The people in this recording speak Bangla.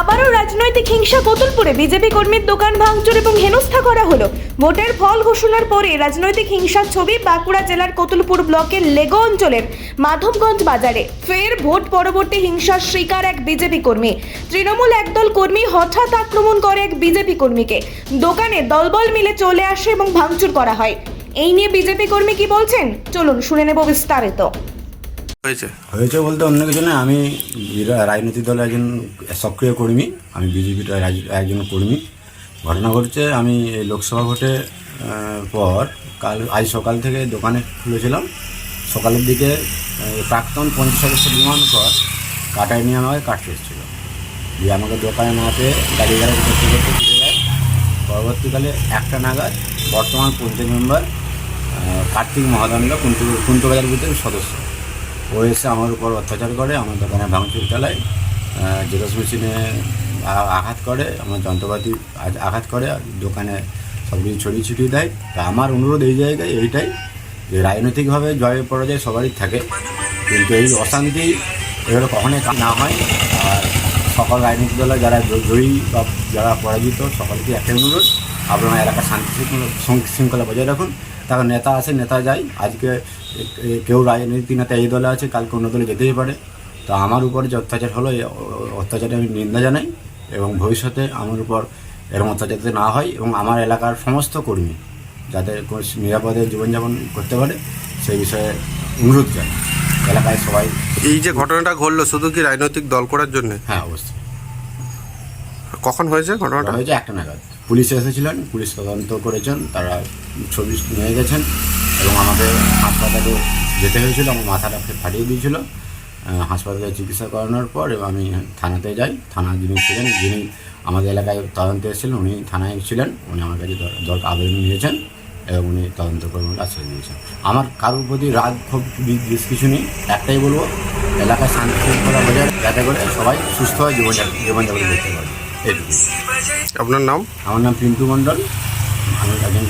আবারও রাজনৈতিক হিংসা কতুলপুরে বিজেপি কর্মীর দোকান ভাঙচুর এবং হেনস্থা করা হলো। ভোটের ফল ঘোষণার পরে রাজনৈতিক হিংসার ছবি বাঁকুড়া জেলার কতুলপুর ব্লকের লেগো অঞ্চলের মাধবগঞ্জ বাজারে। ফের ভোট পরবর্তী হিংসার শিকার এক বিজেপি কর্মী। তৃণমূল একদল কর্মী হঠাৎ আক্রমণ করে এক বিজেপি কর্মীকে। দোকানে দলবল মিলে চলে আসে এবং ভাঙচুর করা হয়। এই নিয়ে বিজেপি কর্মী কি বলছেন? চলুন শুনে নেব বিস্তারিত। হয়েছে? হয়েছে বলতে অন্য কিছু না আমি রাজনৈতিক দলের একজন সক্রিয় কর্মী, আমি বিজেপির একজন কর্মী। ঘটনা ঘটছে, আমি এই লোকসভা ভোটে পর কাল, আজ সকাল থেকে দোকানে খুলেছিলাম। সকালের দিকে প্রাক্তন পঞ্চাশ সদস্য বিমান কর কাটায় নিয়ে আমাকে কাটতে এসেছিল। দিয়ে আমাকে দোকানে না পেয়ে গাড়ি গাড়ি করতে করতে ফিরে যায়। পরবর্তীকালে একটা নাগাদ বর্তমান পঞ্চায়েত মেম্বার কার্তিক মহাদণ্ড কুন্টু কুন্টুবাজার বুথের সদস্য। ও এসে আমার উপর অত্যাচার করে, আমার দোকানে ভাঙচুর চালায় জেরক্স মেশিনে আঘাত করে, আমার যন্ত্রপাতি আঘাত করে দোকানে সব কিছু ছড়িয়ে ছিটিয়ে দেয়। তা আমার অনুরোধ এই জায়গায় এইটাই, যে রাজনৈতিকভাবে জয় পরাজয় সবারই থাকে। কিন্তু এই অশান্তি এগুলো কখনোই না হয়। আর সকল রাজনৈতিক দলে যারা জয়ী বা যারা পরাজিত, সকলকে একটাই অনুরোধ, আপনারা এলাকার শান্তি শৃঙ্খলা বজায় রাখুন। তার নেতা আসে নেতা যায় আজকে কেউ রাজনৈতিক নেতা এই দলে আছে কালকে অন্য দলে যেতেই পারে। তো আমার উপরে যে অত্যাচার হলো এই অত্যাচারে আমি নিন্দা জানাই এবং ভবিষ্যতে আমার উপর এরকম অত্যাচার যাতে না হয় এবং আমার এলাকার সমস্ত কর্মী যাতে কোনো নিরাপদে জীবনযাপন করতে পারে সেই বিষয়ে অনুরোধ জানাই। এলাকায় সবাই এই যে ঘটনাটা ঘটলো শুধু কি রাজনৈতিক দল করার জন্য? হ্যাঁ অবশ্যই। কখন হয়েছে ঘটনাটা? হয়েছে একটা নাগাদ। পুলিশ এসেছিলেন, পুলিশ তদন্ত করেছেন, তারা ছবি নিয়ে গেছেন এবং আমাকে হাসপাতালে যেতে হয়েছিল, আমার মাথাটা ফাটিয়ে দিয়েছিল। হাসপাতালে চিকিৎসা করানোর পর এবং আমি থানাতে যাই। থানার যিনি ছিলেন, যিনি আমাদের এলাকায় তদন্ত এসেছিলেন, উনি থানায় ছিলেন, উনি আমার কাছে দর- দরকার আবেদন নিয়েছেন এবং উনি তদন্ত করে আশ্বাস দিয়েছেন। আমার কারোর প্রতি রাগ খুব বিষ কিছু নেই, একটাই বলব এলাকায় শান্তি শৃঙ্খলা বজায় যাতে করে সবাই সুস্থ হয়, জীবনযাপন জীবনযাপন করতে পারে আপনার নাম? আমার নাম পিন্টু মণ্ডল আমি একজন